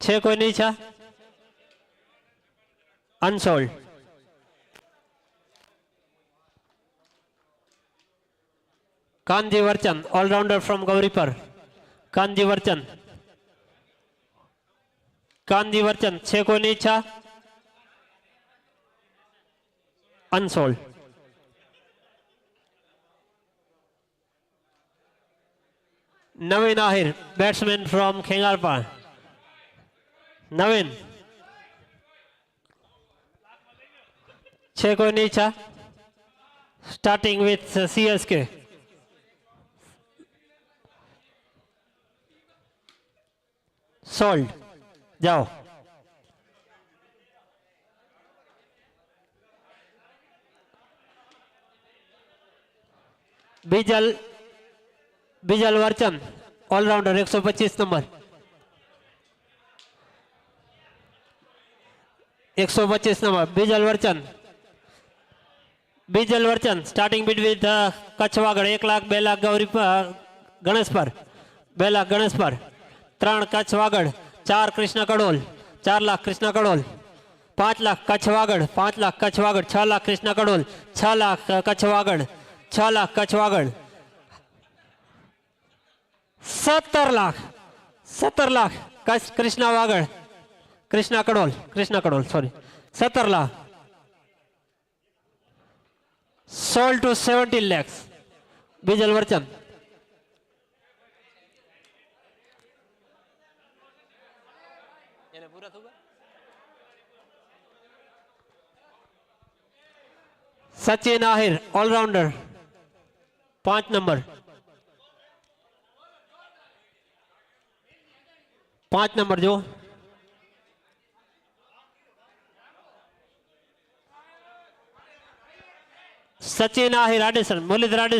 છે કોઈની ઈચ્છા unsold Kanji Varchan allrounder from Gauripar Kanji Varchan Kanji Varchan છે કોઈની ઈચ્છા unsold Navin Ahir batsman from Khengarpal Naveen. छह कोई नीचा। Starting with C S K sold जाओ। Bijal Bijal Varchan allrounder 125 number. એકસો પચીસ number Bijal Varchan Bijal Varchan starting bid with Kutch Vagad એક લાખ બે લાખ ગૌરી પ- ગણેશ પર બે લાખ ગણેશ પર ત્રણ કચ્છ વાગડ ચાર કૃષ્ણ કડોલ ચાર લાખ કૃષ્ણ કડોલ પાંચ લાખ કચ્છ વાગડ પાંચ લાખ કચ્છ વાગડ છ લાખ કૃષ્ણ કડોલ છ લાખ અ, કચ્છ વાગડ છ લાખ કચ્છ વાગડ સત્તર લાખ સત્તર lakh Kutch Krishna Vagad Krishna Kadol Krishna Kadol sorry सत्तरला sold to seventy lakhs Bijal Varchan Sachin Ahir allrounder पाँच नंबर पाँच नंबर जो सचिन आहे राडेसन मुलित राडेसन.